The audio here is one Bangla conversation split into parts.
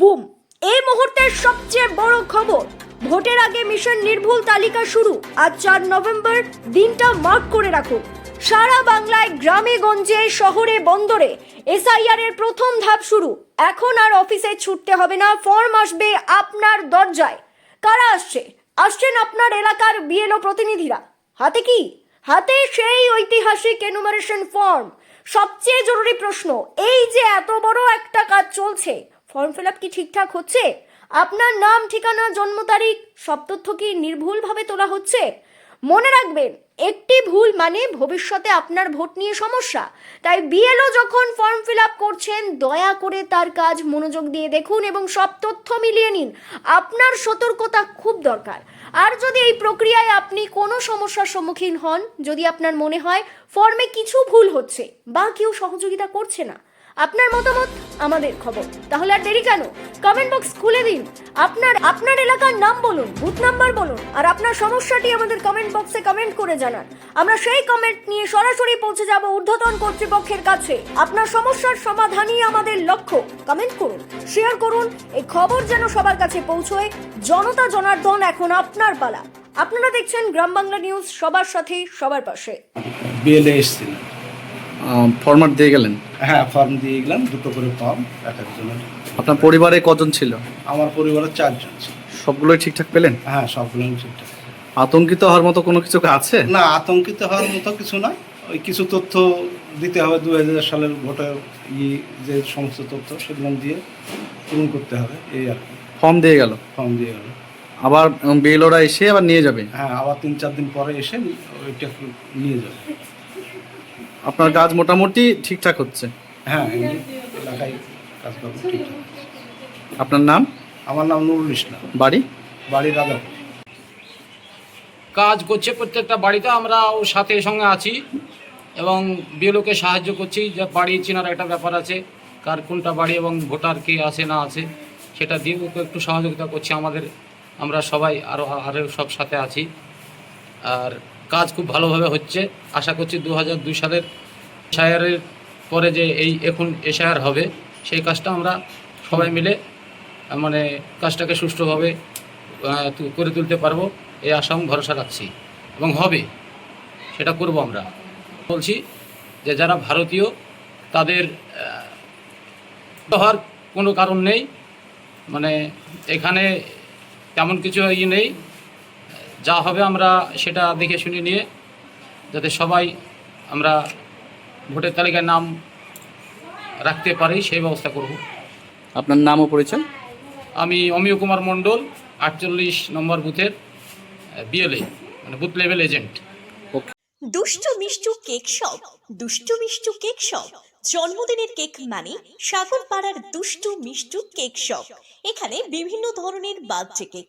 বুম। এই মুহূর্তের সবচেয়ে বড় খবর, ভোটের আগে মিশন নির্ভুল তালিকা শুরু। আজ চার নভেম্বর, দিনটা মার্ক করে রাখুন। সারা বাংলায় গ্রামে, গঞ্জে, শহরে, বন্দরে এসআইআর এর প্রথম ধাপ শুরু। এখন আর অফিসে ছুটতে হবে না, ফর্ম আসবে আপনার দরজায়। কারা আসছে? আসছেন আপনার এলাকার বিএলও প্রতিনিধিরা। হাতে কি? হাতে সেই ঐতিহাসিক এনুমারেশন ফর্ম সবচেয়ে জরুরি প্রশ্ন, এই যে এত বড় একটা কাজ চলছে ফর্ম ফিল আপ কি ঠিকঠাক হচ্ছে? আপনার নাম, ঠিকানা, জন্ম তারিখ, সব তথ্য কি নির্ভুলভাবে তোলা হচ্ছে? মনে রাখবেন, একটি ভুল মানে ভবিষ্যতে আপনার ভোট নিয়ে সমস্যা। তাই বিএলও যখন ফর্ম ফিল আপ করছেন, দয়া করে তার কাজ মনোযোগ দিয়ে দেখুন এবং সব তথ্য মিলিয়ে নিন। আপনার সতর্কতা খুব দরকার। আর যদি এই প্রক্রিয়ায় আপনি কোনো সমস্যার সম্মুখীন হন, যদি আপনার মনে হয় ফর্মে কিছু ভুল হচ্ছে বা কেউ সহযোগিতা করছে না আপনার মতামত আমাদের খবর। তাহলে আর দেরি কেন? কমেন্ট বক্স খুলে দিন। আপনার আপনার এলাকার নাম বলুন বুথ নাম্বার বলুন, আর আপনার সমস্যাটি আমাদের কমেন্ট বক্সে কমেন্ট করে জানান। আমরা সেই কমেন্ট নিয়ে সরাসরি পৌঁছে যাব ঊর্ধ্বতন কর্তৃপক্ষের কাছে। আপনার সমস্যার সমাধানই আমাদের লক্ষ্য। কমেন্ট করুন শেয়ার করুন এই খবর যেন সবার কাছে পৌঁছয়। জনতা জনার্দন এখন আপনার পালা। আপনারা দেখছেন গ্রাম বাংলা নিউজ সবার সাথে সবার পাশে। বিএলএ এসেছিল। ফরম্যাট দিয়ে গেলেন? হ্যাঁ ফর্ম দিয়ে গেলাম দুটো করে ফর্ম এক একজনের। আপনার পরিবারে কজন ছিল? আমার পরিবারের চারজন ছিল। সবগুলোই ঠিকঠাক পেলেন? হ্যাঁ সবগুলো ঠিকঠাক। আতঙ্কিত হওয়ার মতো কোনো কিছু আছে? না আতঙ্কিত হওয়ার মতো কিছু নয়। ওই কিছু তথ্য দিতে হবে দু হাজার সালের ভোটের ই যে সমস্ত তথ্য সেগুলো দিয়ে পূরণ করতে হবে এই আর ফর্ম দিয়ে গেল? ফর্ম দিয়ে গেল। আবার বিএলওরা এসে আবার নিয়ে যাবে? হ্যাঁ আবার তিন চার দিন পরে এসে ওইটা নিয়ে যাবে। আপনার কাজ মোটামুটি ঠিকঠাক হচ্ছে। হ্যাঁ এলাকায় কাজকর্ম ঠিকঠাক। আপনার নাম? আমার নাম নুরুল ইসলাম। বাড়ি? বাড়ি রাজাপুর। কাজ করছে প্রত্যেকটা বাড়িতে আমরা ওর সাথে সঙ্গে আছি এবং বিএলওকে সাহায্য করছি যে বাড়ি চেনার একটা ব্যাপার আছে কার কোনটা বাড়ি এবং ভোটার কে আছে না আছে সেটা দিয়ে ওকে একটু সহযোগিতা করছি আমাদের। আমরা সবাই আরও আরও সব সাথে আছি। আর কাজ খুব ভালোভাবে হচ্ছে। আশা করছি দু হাজার দুই সালের এসআইআরের পরে যে এই এখন এসআইআর হবে, সেই কাজটা আমরা সবাই মিলে মানে কাজটাকে সুষ্ঠুভাবে করে তুলতে পারব এই আশা এবং ভরসা রাখছি। এবং হবে, সেটা করব আমরা। বলছি যে যারা ভারতীয়, তাদের হওয়ার কোনো কারণ নেই। মানে এখানে তেমন কিছু ই নেই। যা হবে আমরা সেটা দেখে শুনে নিয়ে যাতে সবাই আমরা ভোটের তালিকায় নাম রাখতে পারি সেই ব্যবস্থা করব। আপনার নাম ও পরিচয়? আমি অমিয় কুমার মণ্ডল আটচল্লিশ নম্বর বুথের বিএলএ মানে বুথ লেভেল এজেন্ট। দুষ্টু Mishtu cake shop Dushtu Mishtu cake shop. জন্মদিনের কেক মানে সাগর পাড়ার দুষ্টু মিষ্টু কেক শপ। এখানে বিভিন্ন ধরনের বার্থডে কেক।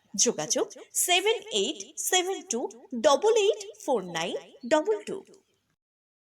যোগাযোগ seven eight seven two double eight four nine double two